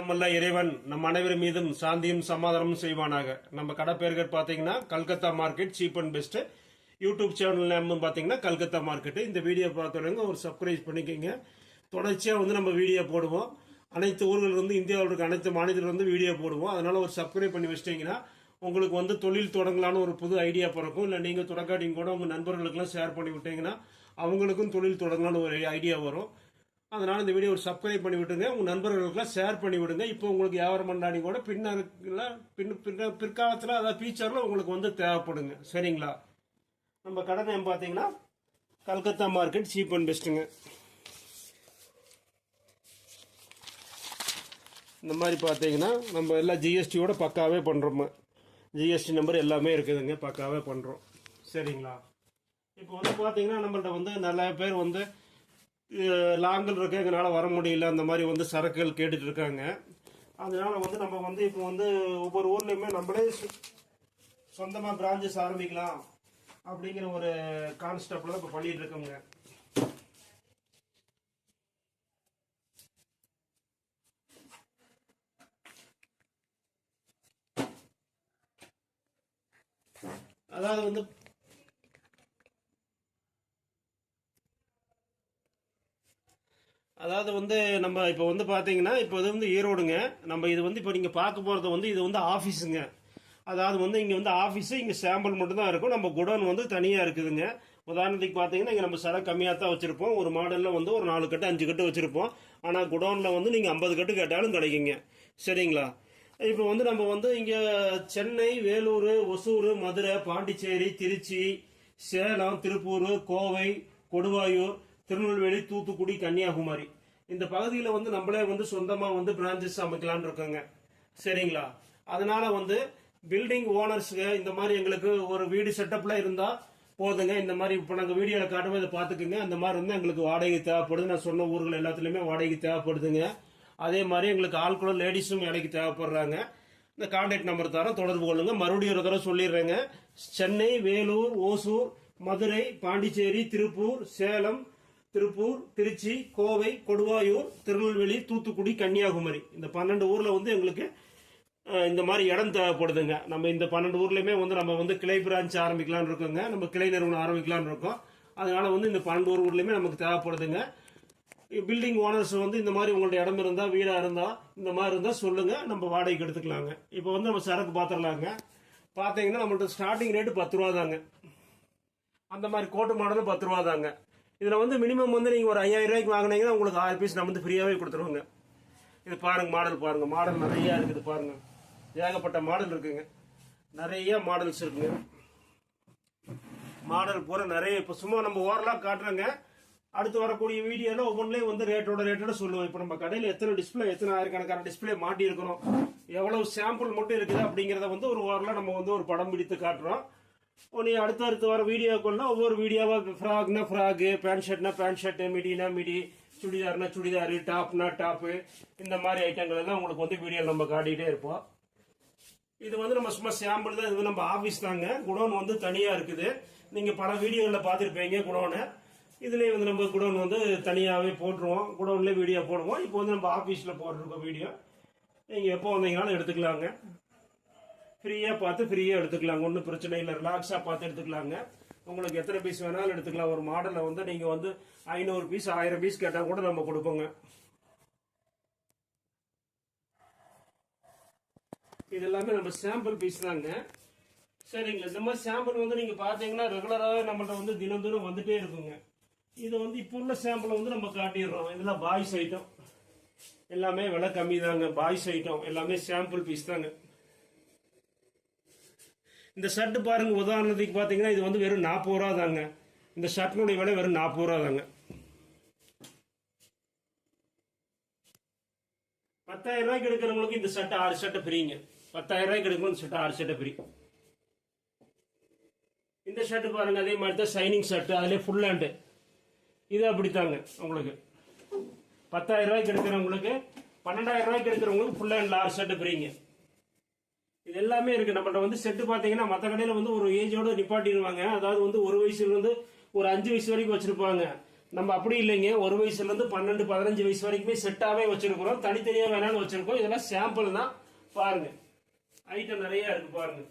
நம்மல்ல இறைவன் நம் அனைவர் மீதும் சாந்தியும் சமாதானமும் செய்வானாக. நம்ம கடை பேர்கள் Calcutta market cheap and best YouTube channel name பார்த்தீங்கன்னா கல்கத்தா மார்க்கெட்டு இந்த வீடியோ பார்த்தவங்க ஒரு சப்ஸ்கிரைப் பண்ணிக்கோங்க. தொடர்ச்சியாக வந்து நம்ம வீடியோ போடுவோம். அனைத்து ஊர்கள் இருந்து இந்தியாவில் இருக்க அனைத்து மாநிலத்திலிருந்து வீடியோ போடுவோம். அதனால ஒரு சப்ஸ்கிரைப் பண்ணி வச்சிட்டிங்கன்னா உங்களுக்கு வந்து தொழில் தொடங்கலான்னு ஒரு புது ஐடியா பிறக்கும். இல்லை நீங்கள் தொடங்காட்டிங்க கூட உங்கள் நண்பர்களுக்கெல்லாம் ஷேர் பண்ணி விட்டீங்கன்னா அவங்களுக்கும் தொழில் தொடங்கலான்னு ஒரு ஐடியா வரும். அதனால் இந்த வீடியோ சப்ஸ்கிரைப் பண்ணி விட்டுங்க உங்கள் நண்பர்களுக்கெல்லாம் ஷேர் பண்ணி விடுங்க. இப்போ உங்களுக்கு வியாபாரம் பண்ணாடி கூட பின்னருக்குல பின் பின்ன பிற்காலத்தில் அதாவது ஃபியூச்சரில் உங்களுக்கு வந்து தேவைப்படுங்க. சரிங்களா? நம்ம கடை நேம் பார்த்தீங்கன்னா கல்கத்தா மார்க்கெட் சீப் அண்ட் பெஸ்ட்டுங்க இந்த மாதிரி பார்த்தீங்கன்னா நம்ம எல்லாம் ஜிஎஸ்டியோட பக்காவே பண்ணுறோம் ஜிஎஸ்டி நம்பர் எல்லாமே இருக்குதுங்க பக்காவே பண்ணுறோம் சரிங்களா? இப்போ வந்து பார்த்தீங்கன்னா நம்மள்ட்ட வந்து நிறைய பேர் வந்து லாங்கில் இருக்க எங்களால் வர முடியல அந்த மாதிரி வந்து சரக்குகள் கேட்டுட்டு இருக்காங்க. அதனால் வந்து நம்ம வந்து இப்போ வந்து ஒவ்வொரு ஊர்லேயுமே நம்மளே சொந்தமாக பிரான்ச்சஸ் ஆரம்பிக்கலாம் அப்படிங்கிற ஒரு கான்செப்டில் இப்போ பண்ணிகிட்டு இருக்கோங்க. அதாவது வந்து அது வந்து நம்ம இப்போ வந்து பார்த்தீங்கன்னா இப்போ இது வந்து ஈரோடுங்க. நம்ம இது வந்து இப்போ நீங்கள் பார்க்க போகிறது வந்து இது வந்து ஆஃபீஸுங்க அதாவது வந்து இங்கே வந்து ஆஃபீஸு இங்கே சாம்பிள் மட்டும்தான் இருக்கும். நம்ம குடோன் வந்து தனியாக இருக்குதுங்க. உதாரணத்துக்கு பார்த்தீங்கன்னா இங்கே நம்ம சரக்கு கம்மியாக தான் வச்சுருப்போம். ஒரு மாடலில் வந்து ஒரு நாலு கட்டு அஞ்சு கட்டு வச்சுருப்போம். ஆனால் குடோனில் வந்து நீங்கள் ஐம்பது கட்டு கேட்டாலும் கிடைக்குங்க. சரிங்களா? இப்போ வந்து நம்ம வந்து இங்கே சென்னை வேலூர் ஒசூர் மதுரை பாண்டிச்சேரி திருச்சி சேலம் திருப்பூர் கோவை கொடுவாயூர் திருநெல்வேலி தூத்துக்குடி கன்னியாகுமரி. இந்த பகுதியில் வந்து நம்மளே வந்து சொந்தமாக வந்து பிரான்ச்சஸ் அமைக்கலான் இருக்கோங்க. சரிங்களா? அதனால வந்து பில்டிங் ஓனர்ஸுக்கு இந்த மாதிரி எங்களுக்கு ஒரு வீடு செட்டப்பில் இருந்தால் போதுங்க. இந்த மாதிரி இப்போ நாங்கள் வீடியோவில் காட்டும்போது இதை பார்த்துக்குங்க. அந்த மாதிரி இருந்தால் எங்களுக்கு வாடகை தேவைப்படுது. நான் சொன்ன ஊர்கள் எல்லாத்துலேயுமே வாடகை தேவைப்படுதுங்க. அதே மாதிரி எங்களுக்கு ஆள் கூட லேடிஸும் வேலைக்கு தேவைப்படுறாங்க. இந்த கான்டாக்ட் நம்பர் தரோம் தொடர்பு கொள்ளுங்க. மறுபடியும் ஒரு தடவை சொல்லிடுறேங்க. சென்னை வேலூர் ஓசூர் மதுரை பாண்டிச்சேரி திருப்பூர் சேலம் திருப்பூர் திருச்சி கோவை கொடுவாயூர் திருநெல்வேலி தூத்துக்குடி கன்னியாகுமரி. இந்த பன்னெண்டு ஊரில் வந்து எங்களுக்கு இந்த மாதிரி இடம் தேவைப்படுதுங்க. நம்ம இந்த பன்னெண்டு ஊர்லேயுமே வந்து நம்ம வந்து கிளை பிரான்ச் ஆரம்பிக்கலாம்னு இருக்கோங்க. நம்ம கிளை நிறுவனம் ஆரம்பிக்கலாம்னு இருக்கோம். அதனால வந்து இந்த பன்னெண்டு ஊர் நமக்கு தேவைப்படுதுங்க. பில்டிங் ஓனர்ஸ் வந்து இந்த மாதிரி உங்கள்ட்ட இடம் இருந்தால் வீடாக இருந்தால் இந்த மாதிரி இருந்தால் சொல்லுங்கள் நம்ம வாடகைக்கு எடுத்துக்கலாங்க. இப்போ வந்து நம்ம சரக்கு பார்த்துடலாங்க பார்த்தீங்கன்னா நம்மள்ட்ட ஸ்டார்டிங் ரேட்டு பத்து ரூபா தாங்க அந்த மாதிரி கோட்டு மாடலும் பத்து ரூபா தாங்க இதில் வந்து மினிமம் வந்து நீங்கள் ஒரு ஐயாயிரம் ரூபாய்க்கு வாங்குனீங்கன்னா உங்களுக்கு ஆறு பீஸ் நம்ம வந்து ஃப்ரீயாகவே கொடுத்துருவோங்க. இது பாருங்கள் மாடல் பாருங்கள் மாடல் நிறையா இருக்குது பாருங்கள் ஏகப்பட்ட மாடல் இருக்குங்க. நிறைய மாடல்ஸ் இருக்குங்க. மாடல் பூரா நிறைய. இப்போ சும்மா நம்ம ஓரலாக காட்டுறோங்க. அடுத்து வரக்கூடிய வீடியோவில் ஒவ்வொன்றிலையும் வந்து ரேட்டோட ரேட்டோட சொல்லுவோம். இப்போ நம்ம கடையில் எத்தனை டிஸ்பிளே எத்தனை ஆயிரக்கணக்கான டிஸ்பிளே மாட்டி இருக்கிறோம் எவ்வளவு சாம்பிள் மட்டும் இருக்குது அப்படிங்கிறத வந்து ஒரு ஓரலாக நம்ம வந்து ஒரு படம் பிடித்து காட்டுறோம். நீ அடுத்த அடுத்து வர வீடியோக்குள்ள ஒவ்வொரு வீடியோவா ஃப்ராக்னா ஃப்ராக் பேண்ட் ஷர்ட்னா பேண்ட் ஷர்ட் மிடினா மிடி சுடிதார்னா சுடிதார் டாப்னா டாப்பு இந்த மாதிரி ஐட்டங்கள் எல்லாம் உங்களுக்கு வந்து வீடியோ நம்ம காட்டிகிட்டே இருப்போம். இது வந்து நம்ம சும்மா சாம்பிள் தான் இது நம்ம ஆஃபீஸ் தாங்க. குடோன் வந்து தனியாக இருக்குது. நீங்கள் பல வீடியோவில் பார்த்துருப்பீங்க குடோனை. இதுலேயே வந்து நம்ம குடோன் வந்து தனியாகவே போட்டுருவோம். குடோன்லேயே வீடியோ போடுவோம். இப்போ வந்து நம்ம ஆஃபீஸில் போட்டிருக்கோம் வீடியோ நீங்கள் எப்போ வந்தீங்கனாலும் எடுத்துக்கலாங்க. ஃப்ரீயா பார்த்து ஃப்ரீயா எடுத்துக்கலாங்க. ஒன்றும் பிரச்சனை இல்லை. ரிலாக்ஸா பார்த்து எடுத்துக்கலாங்க. உங்களுக்கு எத்தனை பீஸ் வேணாலும் எடுத்துக்கலாம். ஒரு மாடலை வந்து நீங்க வந்து ஐநூறு பீஸ் ஆயிரம் பீஸ் கேட்டால் கூட நம்ம கொடுப்போங்க. இது எல்லாமே நம்ம சாம்பிள் பீஸ் தாங்க. சரிங்களா? இந்த மாதிரி சாம்பிள் வந்து நீங்க பாத்தீங்கன்னா ரெகுலராகவே நம்மள்ட்ட வந்து தினம் தினம் வந்துட்டே இருக்குங்க. இது வந்து இப்போ உள்ள சாம்பிளை வந்து நம்ம காட்டிடுறோம். இதெல்லாம் பாய்ஸ் ஐட்டம் எல்லாமே விலை கம்மி தாங்க. பாய்ஸ் ஐட்டம் எல்லாமே சாம்பிள் பீஸ் தாங்க. இந்த ஷர்ட் பாருங்க உதாரணத்துக்கு பார்த்தீங்கன்னா இது வந்து வெறும் நாற்பது ரூபா தாங்க. இந்த ஷர்ட்டினுடைய விலை வெறும் நாற்பது ரூபா தாங்க. பத்தாயிரம் ரூபாய்க்கு எடுக்கிறவங்களுக்கு இந்த ஷர்ட் ஆறு ஷர்ட்டை ஃப்ரீங்க. பத்தாயிரம் ரூபாய்க்கு எடுக்கணும் இந்த ஷர்ட் ஆறு ஷர்ட்டை ஃப்ரீ. இந்த ஷர்ட் பாருங்க அதே மாதிரி தான் ஷைனிங் ஷர்ட் அதுலேயே ஃபுல் ஹேண்டு இது அப்படித்தாங்க உங்களுக்கு. பத்தாயிரம் ரூபாய்க்கு எடுக்கிறவங்களுக்கு பன்னெண்டாயிரம் ரூபாய்க்கு எடுக்கிறவங்களுக்கு ஃபுல் ஹேண்டில் ஆறு ஷர்ட் ஃப்ரீங்க. இது எல்லாமே இருக்கு. நம்மள்ட்ட வந்து செட்டு பாத்தீங்கன்னா மத்த கடையில வந்து ஒரு ஏஜோட நிப்பாட்டிடுவாங்க. அதாவது வந்து ஒரு வயசுல இருந்து ஒரு அஞ்சு வயசு வரைக்கும் வச்சிருப்பாங்க. நம்ம அப்படி இல்லைங்க. ஒரு வயசுல இருந்து பன்னெண்டு பதினஞ்சு வயசு வரைக்குமே செட்டாவே வச்சிருக்கிறோம். தனித்தனியா வேணாலும் வச்சிருக்கோம். இதெல்லாம் சாம்பிள் தான். பாருங்க. ஐட்டம் நிறைய இருக்கு பாருங்க.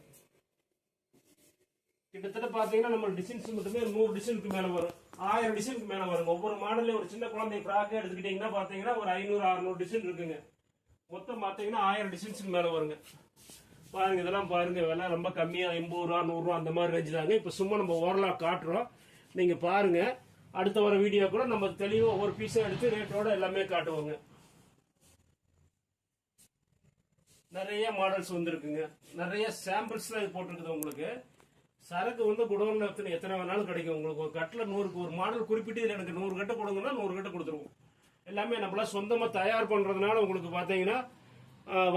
கிட்டத்தட்ட பாத்தீங்கன்னா நம்ம டிசைன்ஸ் மட்டுமே நூறு டிசைனுக்கு மேல வரும். ஆயிரம் டிசைனுக்கு மேல வரும் ஒவ்வொரு மாடல்ல ஒரு சின்ன குழந்தை ஃப்ராக் எடுத்துக்கிட்டீங்கன்னா பாத்தீங்கன்னா ஒரு ஐநூறு அறுநூறு டிசைன் இருக்குங்க. மொத்தம் பாத்தீங்கன்னா ஆயிரம் டிசைன்ஸ்க்கு மேல வருங்க. பாருங்க இதெல்லாம் பாருங்க விலை ரொம்ப கம்மியாக எண்பது ரூபா நூறுரூவா அந்த மாதிரி ரேஞ்ச் தாங்க இப்போ சும்மா நம்ம ஓரலா காட்டுறோம். நீங்கள் பாருங்க. அடுத்த வர வீடியோ கூட நம்ம தெளிவாக ஒவ்வொரு பீஸும் எடுத்து ரேட்டோட எல்லாமே காட்டுவோங்க. நிறைய மாடல்ஸ் வந்துருக்குங்க. நிறைய சாம்பிள்ஸ்லாம் இது போட்டிருக்குது உங்களுக்கு. சரக்கு வந்து குடோன்ல எத்தனை எத்தனை வேணாலும் கிடைக்கும். உங்களுக்கு ஒரு கட்டில் நூறுக்கு ஒரு மாடல் குறிப்பிட்டு இதில் எனக்கு நூறு கட்டை கொடுங்கன்னா நூறு கட்டை கொடுத்துருவோம். எல்லாமே நம்மளா சொந்தமாக தயார் பண்ணுறதுனால உங்களுக்கு பார்த்தீங்கன்னா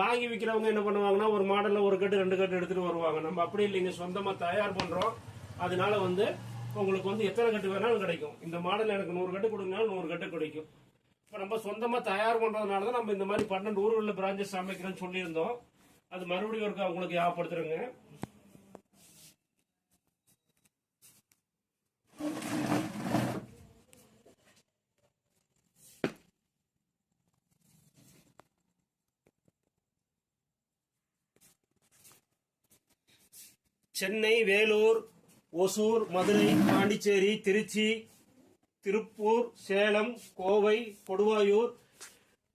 வாங்கி விற்கிறவங்க என்ன பண்ணுவாங்கன்னா ஒரு மாடலில் ஒரு கட்டு ரெண்டு கட்டு எடுத்துகிட்டு வருவாங்க. நம்ம அப்படி இல்லைங்க சொந்தமாக தயார் பண்ணுறோம் அதனால வந்து உங்களுக்கு வந்து எத்தனை கட்டு வேணாலும் கிடைக்கும். இந்த மாடல் எனக்கு நூறு கட்டு கொடுங்கனாலும் நூறு கட்டு கிடைக்கும். இப்போ நம்ம சொந்தமாக தயார் பண்ணுறதுனால தான் நம்ம இந்த மாதிரி பன்னெண்டு ஊர்களில் பிரான்ச்சஸ் அமைக்கிறோம்னு சொல்லியிருந்தோம். அது மறுபடியும் ஒருக்கா உங்களுக்கு ஞாபகப்படுத்துறேங்க. சென்னை வேலூர் ஒசூர் மதுரை பாண்டிச்சேரி திருச்சி திருப்பூர் சேலம் கோவை கொடுவாயூர்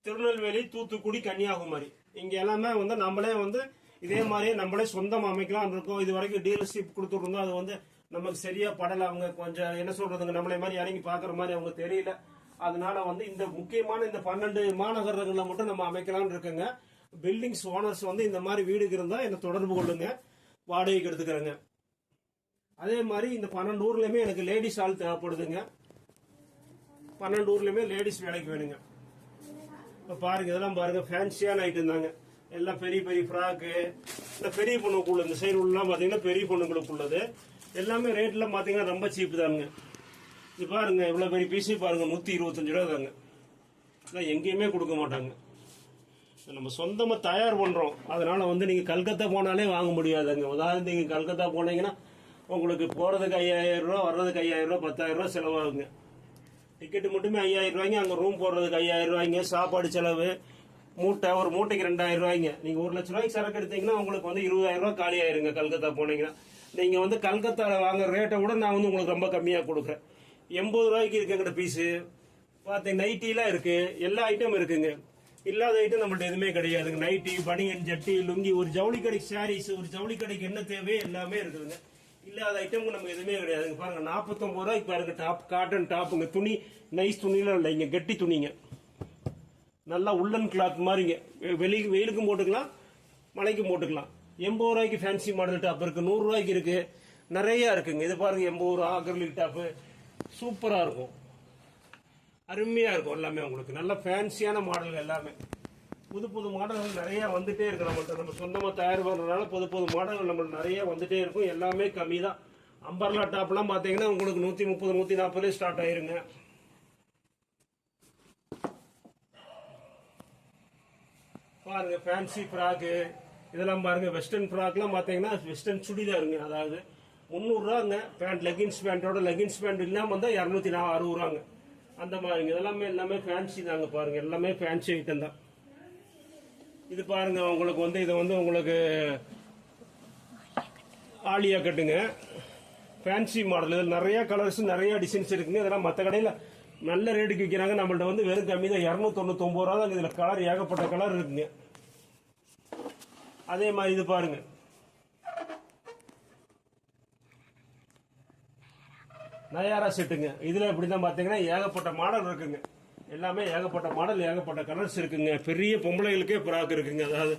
திருநெல்வேலி தூத்துக்குடி கன்னியாகுமரி. இங்கே எல்லாமே வந்து நம்மளே வந்து இதே மாதிரி நம்மளே சொந்தம் அமைக்கலாம் இருக்கோம். இது வரைக்கும் டீலர்ஷிப் கொடுத்துருந்தோம். அது வந்து நமக்கு சரியா படல. அவங்க கொஞ்சம் என்ன சொல்றதுங்க நம்மளே மாதிரி இறங்கி பாக்குற மாதிரி அவங்க தெரியல. அதனால வந்து இந்த முக்கியமான இந்த பன்னெண்டு மாநகரங்களில் மட்டும் நம்ம அமைக்கலாம்னு இருக்குங்க. பில்டிங்ஸ் ஓனர்ஸ் வந்து இந்த மாதிரி வீடுக்கு இருந்தா என்ன தொடர்பு கொள்ளுங்க. வாடகைக்கு எடுத்துக்கிறேங்க. அதே மாதிரி இந்த பன்னெண்டு ஊர்லேயுமே எனக்கு லேடிஸ் ஆள் தேவைப்படுதுங்க. பன்னெண்டு ஊர்லயுமே லேடிஸ் வேலைக்கு வேணுங்க. இப்ப பாருங்க இதெல்லாம் பாருங்க ஃபேன்சியான ஐட்டம் தாங்க. எல்லாம் பெரிய பெரிய ஃப்ராக்கு இந்த பெரிய பொண்ணுக்குள்ள இந்த சைடு உள்ளலாம் பாத்தீங்கன்னா பெரிய பொண்ணுங்களுக்கு உள்ளது எல்லாமே ரேட்லாம் பாத்தீங்கன்னா ரொம்ப சீப்பு தானுங்க. இது பாருங்க இவ்வளவு பெரிய பீஸு பாருங்க நூத்தி இருபத்தஞ்சு ரூபா தாங்க. இதெல்லாம் எங்கேயுமே கொடுக்க மாட்டாங்க. நம்ம சொந்தமா தயார் பண்றோம். அதனால வந்து நீங்க கல்கத்தா போனாலே வாங்க முடியாதுங்க. உதாரணம் நீங்க கல்கத்தா போனீங்கன்னா உங்களுக்கு போறதுக்கு ஐயாயிரம் ரூபா வர்றதுக்கு ஐயாயிரம் ரூபா பத்தாயிரம் ரூபா செலவாகுங்க. டிக்கெட்டு மட்டுமே ஐயாயிரம் ரூபாய்ங்க. அங்கே ரூம் போடுறதுக்கு ஐயாயிரம் ரூபாய்ங்க. சாப்பாடு செலவு மூட்டை ஒரு மூட்டைக்கு ரெண்டாயிரம் ரூபாய்ங்க. நீங்கள் ஒரு லட்ச ரூபாய்க்கு சரக்கு எடுத்தீங்கன்னா உங்களுக்கு வந்து இருபதாயிரம் ரூபா காலி ஆயிருங்க கல்கத்தா போனீங்கன்னா. நீங்கள் வந்து கல்கத்தாவில் வாங்குற ரேட்டை விட நான் வந்து உங்களுக்கு ரொம்ப கம்மியாக கொடுக்குறேன். எண்பது ரூபாய்க்கு இருக்குங்கிற பீஸு பார்த்தீங்க நைட்டிலாம் இருக்குது எல்லா ஐட்டம் இருக்குங்க. இல்லாத ஐட்டம் நம்மள்ட்ட எதுவுமே கிடையாதுங்க. நைட்டி பனியன் ஜட்டி லுங்கி ஒரு ஜவுளி கடைக்கு சாரீஸ் ஒரு ஜவுளி கடைக்கு என்ன தேவையோ எல்லாமே இருக்குதுங்க. இல்லாத ஐட்டமும் நமக்கு எதுவுமே கிடையாதுங்க. பாருங்க நாற்பத்தொம்பது ரூபாய்க்கு பாருங்க டாப் காட்டன் டாப்புங்க துணி நைஸ் துணிலாம் இல்லைங்க கெட்டி துணிங்க. நல்லா உள்ளன் கிளாத் மாதிரிங்க வெ- வெளி வெயிலுக்கும் போட்டுக்கலாம் மழைக்கும் போட்டுக்கலாம். எண்பது ரூபாய்க்கு ஃபேன்சி மாடல் டாப் இருக்கு நூறு ரூபாய்க்கு இருக்கு. நிறைய இருக்குங்க. இது பாருங்க எண்பது ரூபா அக்ரலிக் டாப்பு சூப்பராக இருக்கும். அருமையா இருக்கும் எல்லாமே உங்களுக்கு. நல்ல ஃபேன்சியான மாடல்கள் எல்லாமே. புது புது மாடல்கள் நிறைய வந்துட்டே இருக்கு நம்மள்ட்ட. நம்ம சொந்தமா தயார் பண்றதுனால புது புது மாடல்கள் நம்மளுக்கு நிறைய வந்துட்டே இருக்கும். எல்லாமே கம்மி தான் அம்பர்லா டாப்லாம் பாத்தீங்கன்னா உங்களுக்கு நூத்தி முப்பது நூத்தி நாற்பதுலேயே ஸ்டார்ட் ஆயிருங்க. பாருங்க ஃபேன்சி ஃப்ராக்கு இதெல்லாம் பாருங்க வெஸ்டர்ன் ஃப்ராக்லாம் பார்த்தீங்கன்னா வெஸ்டர்ன் சுடிதாருங்க. அதாவது முந்நூறுரூவாங்க. பேண்ட் லெகின்ஸ் பேண்ட்டோட லெகின்ஸ் பேண்ட் இல்லாமல் வந்தால் இரநூத்தி நா அறுபது ரூபாங்க. அந்த மாதிரிங்க இதெல்லாமே எல்லாமே ஃபேன்சி தாங்க பாருங்க. எல்லாமே ஃபேன்சி ஐட்டம் தான். இது பாருங்க உங்களுக்கு வந்து இது வந்து உங்களுக்கு ஆலியா கட்டுங்க. ஃபேன்சி மாடல் இதில் நிறைய கலர்ஸ் நிறைய டிசைன்ஸ் இருக்குங்க. இதெல்லாம் மற்ற கடையில் நல்ல ரேட்டுக்கு விற்கிறாங்க நம்மள்ட்ட வந்து வெறும் கம்மி தான். இரநூத்தொண்ணூத்தொம்பது ரூபா தான் இதில் கலர் ஏகப்பட்ட கலர் இருக்குங்க. அதே மாதிரி இது பாருங்க. நயாரா செட்டுங்க. இதுல இப்படிதான் பாத்தீங்கன்னா ஏகப்பட்ட மாடல் இருக்குங்க. எல்லாமே ஏகப்பட்ட மாடல் ஏகப்பட்ட கலர்ஸ் இருக்குங்க. பெரிய பொம்பளைகளுக்கே ஃப்ராக் இருக்குங்க. அதாவது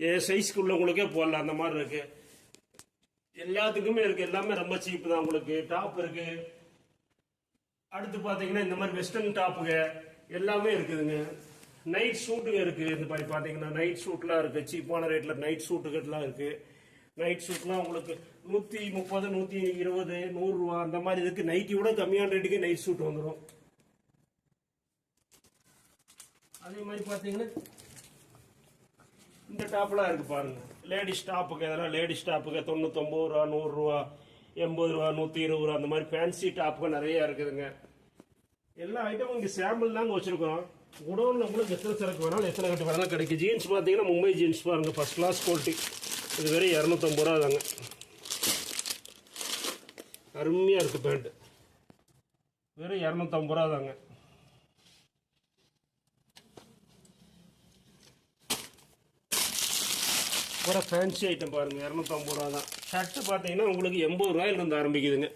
ஏ சைஸ்க்கு உள்ளவங்களுக்கே போடலாம் அந்த மாதிரி இருக்கு. எல்லாத்துக்குமே இருக்கு. எல்லாமே ரொம்ப சீப் தான் உங்களுக்கு. டாப் இருக்கு. அடுத்து பாத்தீங்கன்னா இந்த மாதிரி வெஸ்டர்ன் டாப்புங்க எல்லாமே இருக்குதுங்க. நைட் சூட்டுங்க இருக்கு. இந்த மாதிரி பாத்தீங்கன்னா நைட் சூட்லாம் இருக்கு. சீப்பான ரேட்ல நைட் சூட்டுகள்லாம் இருக்கு. நைட் சூட்லாம் உங்களுக்கு நூத்தி முப்பது நூத்தி இருபது நூறு ரூபா அந்த மாதிரி இதுக்கு நைட்டி விட கம்மியான ரேட்டுக்கு நைட் சூட் வந்துடும் அதே மாதிரி பாத்தீங்கன்னா இந்த டாப்லாம் இருக்கு பாருங்க. லேடிஸ் டாப்புக்கு இதெல்லாம் லேடிஸ் டாப்புக்கு தொண்ணூத்தொம்பது ரூபா நூறு ரூபா எண்பது ரூபா நூத்தி இருபது ரூபா அந்த மாதிரி ஃபேன்சி டாப்புக்கு நிறைய இருக்குதுங்க. எல்லா ஐட்டமும் இங்கே சாம்பிள் தாங்க வச்சுருக்கோம் குடோனில் கூட எத்தனை சரக்கு வேணாலும் எத்தனை கட்டு வேணாலும் கிடைக்கும். ஜீன்ஸ் பார்த்தீங்கன்னா மும்பை ஜீன்ஸ் பாருங்க ஃபஸ்ட் கிளாஸ் குவாலிட்டி இது வெறும் இரநூத்தம்பது ரூபா தாங்க அருமையாக இருக்குது பேண்ட்டு வெறும் இரநூத்தம்பது ரூபா தாங்க. வர ஃபேன்சி ஐட்டம் பாருங்கள் இரநூத்தம்பது ரூபா தான். ஷர்ட்டு பார்த்தீங்கன்னா உங்களுக்கு எண்பது ரூபாயிலிருந்து ஆரம்பிக்குதுங்க.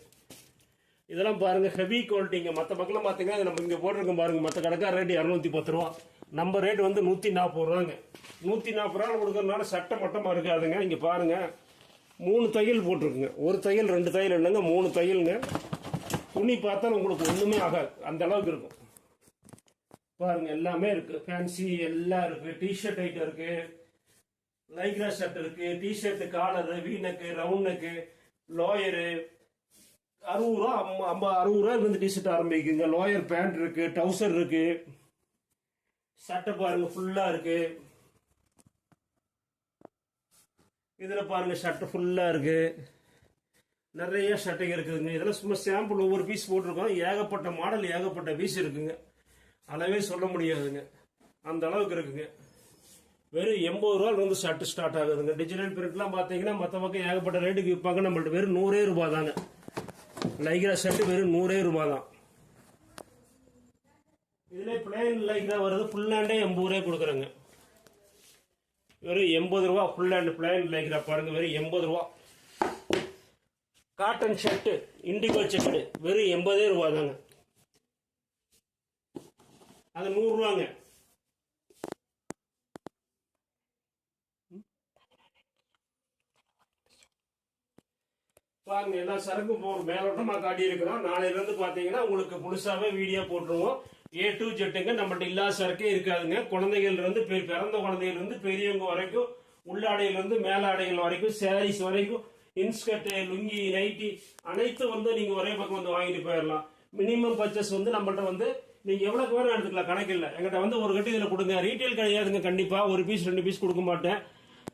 இதெல்லாம் பாருங்கள் ஹெவி குவாலிட்டிங்க மற்ற பக்கம் பார்த்தீங்கன்னா நம்ம இங்கே போட்டிருக்கோம் பாருங்கள் மற்ற கடைக்கார ரேட் இரநூத்தி பத்து ரூபா. நம்ம ரேட் வந்து நூற்றி நாற்பது ரூபாங்க. நூற்றி நாற்பது ரூபா கொடுக்கறதுனால சட்டை மட்டமாக இருக்காதுங்க இங்கே பாருங்கள் மூணு தையல் போட்டிருக்குங்க. ஒரு தையல் ரெண்டு தையல் இல்லைங்க மூணு தையலுங்க. துணி பார்த்தா உங்களுக்கு ஒன்றுமே ஆகாது. அந்த அளவுக்கு இருக்கும். பாருங்க எல்லாமே இருக்கு. ஃபேன்சி எல்லாம் இருக்கு. டிஷர்ட் ஐட்டம் இருக்கு. லைக்ரா ஷர்ட் இருக்கு. டிஷர்ட் காலரு வீனக்கு ரவுண்டுக்கு லோயரு அறுபது ரூபா ஐம்ப- ஐம்பது அறுபது ரூபா இருந்து டிஷர்ட் ஆரம்பிக்குங்க லோயர் பேண்ட் இருக்கு டவுசர் இருக்கு. சட்டை பாருங்க ஃபுல்லா இருக்கு. இதில் பாருங்க ஷர்ட்டு ஃபுல்லாக இருக்கு. நிறைய ஷர்ட்டைங்க இருக்குதுங்க. இதெல்லாம் சும்மா சாம்பிள் ஒவ்வொரு பீஸ் போட்டிருக்கோம். ஏகப்பட்ட மாடல் ஏகப்பட்ட பீஸ் இருக்குங்க. அளவே சொல்ல முடியாதுங்க. அந்த அளவுக்கு இருக்குங்க. வெறும் எண்பது ரூபால வந்து ஷர்ட் ஸ்டார்ட் ஆகுதுங்க. டிஜிட்டல் பிரிண்ட்லாம் பார்த்தீங்கன்னா மற்ற பக்கம் ஏகப்பட்ட ரேட்டுக்கு விற்பாங்க நம்மள்ட்ட வெறும் நூறே ரூபாய் தாங்க. லைக்ரா ஷர்ட் வெறும் நூறே ரூபாய் தான். இதுல பிளேன் லைக்ரா வருது. ஃபுல்லாண்டே எண்பது ரூபாய் கொடுக்குறேங்க. வெறும் எண்பது ரூபா ஃபுல் அண்ட் பிளைன் லைக்ரா பாருங்க வெறும் எண்பது ரூபா. காட்டன் ஷர்ட்டு இண்டிகோ செக்குடு வெறும் எண்பதே ரூபா தாங்க. அது நூறுரூவாங்க பாருங்க எல்லா சரக்கும் போ மேலோட்டமாக காட்டியிருக்கிறோம். நாளையிலேருந்து பார்த்தீங்கன்னா உங்களுக்கு புதுசாகவே வீடியோ போட்டுருவோம். ஏ டு ஜெட்டுங்க நம்மள்ட்ட இல்லாத சரக்கே இருக்காதுங்க. குழந்தைகள் இருந்து பிறந்த குழந்தைகள் இருந்து பெரியவங்க வரைக்கும் உள்ளாடையில மேலாடைகள் வரைக்கும் சாரீஸ் வரைக்கும் இன்ஸ்கர்ட்டு லுங்கி நைட்டி அனைத்தும் வந்து நீங்கள் ஒரே பக்கம் வந்து வாங்கிட்டு போயிடலாம் மினிமம் பர்ச்சஸ் வந்து நம்மள்ட்ட வந்து நீங்கள் எவ்வளோக்கு வேணும் எடுத்துக்கலாம். கணக்கு இல்லை. எங்கிட்ட வந்து ஒரு கட்டு இதில் கொடுங்க. ரீட்டைல் கிடையாதுங்க கண்டிப்பாக ஒரு பீஸ் ரெண்டு பீஸ் கொடுக்க மாட்டேன்.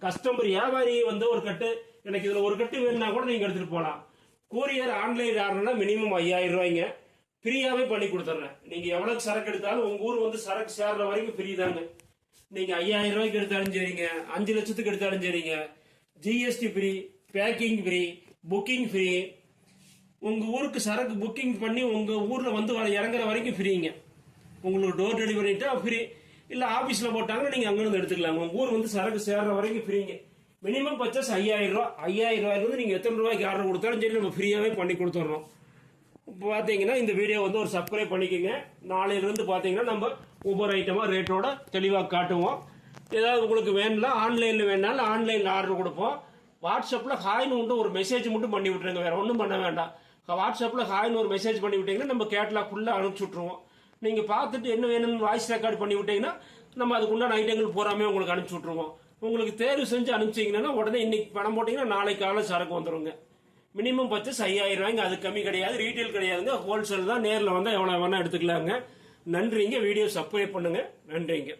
கஸ்டமர் வியாபாரி வந்து ஒரு கட்டு எனக்கு இதில் ஒரு கட்டு வேணும்னா கூட நீங்கள் எடுத்துகிட்டு போகலாம். கூரியர் ஆன்லைன் ஆர்டர்னா மினிமம் ஐயாயிரம் ரூபாய்ங்க. ஃப்ரீயாவே பண்ணி கொடுத்துட்றேன் நீங்க எவ்வளவு சரக்கு எடுத்தாலும் உங்க ஊர் வந்து சரக்கு சேர்ற வரைக்கும் ஃப்ரீ தாங்க. நீங்க ஐயாயிரம் ரூபாய்க்கு எடுத்தாலும் சரிங்க அஞ்சு லட்சத்துக்கு எடுத்தாலும் சரிங்க. GST free packing free booking free உங்க ஊருக்கு சரக்கு புக்கிங் பண்ணி உங்க ஊர்ல வந்து வர இறங்குற வரைக்கும் ஃப்ரீங்க உங்களுக்கு டோர் டெலிவரிட்டா ஃப்ரீ இல்ல ஆபீஸ்ல போட்டாங்க நீங்க அங்கிருந்து எடுத்துக்கலாம் உங்க ஊர் வந்து சரக்கு சேர்ற வரைக்கும் ஃப்ரீங்க மினிமம் பர்ச்சஸ் ஐயாயிரம் ரூபா. ஐயாயிரம் ரூபாயில நீங்க எத்தனை ரூபாய்க்கு ஆர்டர் கொடுத்தாலும் சரி நம்ம ஃப்ரீயாவே பண்ணி கொடுத்துட்றோம் பார்த்தீங்கன்னா இந்த வீடியோ வந்து ஒரு சப்ஸ்கிரைப் பண்ணிக்கோங்க. நாளையிலிருந்து பார்த்தீங்கன்னா நம்ம ஒவ்வொரு ஐட்டமாக ரேட்டோட தெளிவாக காட்டுவோம். ஏதாவது உங்களுக்கு வேணும்னா ஆன்லைனில் வேணாலும் ஆன்லைனில் ஆர்டர் கொடுப்போம். வாட்ஸ்அப்பில் ஹாய்னு மட்டும் ஒரு மெசேஜ் மட்டும் பண்ணி விட்டுருங்க. வேறு ஒன்றும் பண்ண வேண்டாம். வாட்ஸ்அப்பில் ஹாய்னு ஒரு மெசேஜ் பண்ணி விட்டீங்கன்னா நம்ம கேட்லாக் ஃபுல்லாக அனுப்பிச்சி விட்ருவோம் நீங்கள் பார்த்துட்டு என்ன வேணும்னு வாய்ஸ் ரெக்கார்ட் பண்ணி விட்டீங்கன்னா நம்ம அதுக்குண்டான ஐட்டங்கள் பூராமே உங்களுக்கு அனுப்பிச்சி விட்ருவோம் உங்களுக்கு தேர்வு செஞ்சு அனுப்பிச்சிங்கன்னா உடனே இன்னைக்கு பணம் போட்டிங்கன்னா நாளைக்கு காலை சரக்கு வந்துடுங்க மினிமம் பர்ச்சேஸ் ஐயாயிரம் ரூபாய்ங்க. அது கம்மி கிடையாது. ரீட்டைல் கிடையாதுங்க. ஹோல்சேல் தான் நேரில் வந்தால் எவ்வளோ வேணால் எடுத்துக்கலாங்க. நன்றிங்க. வீடியோ சப்ஸ்கிரைப் பண்ணுங்க. நன்றிங்க.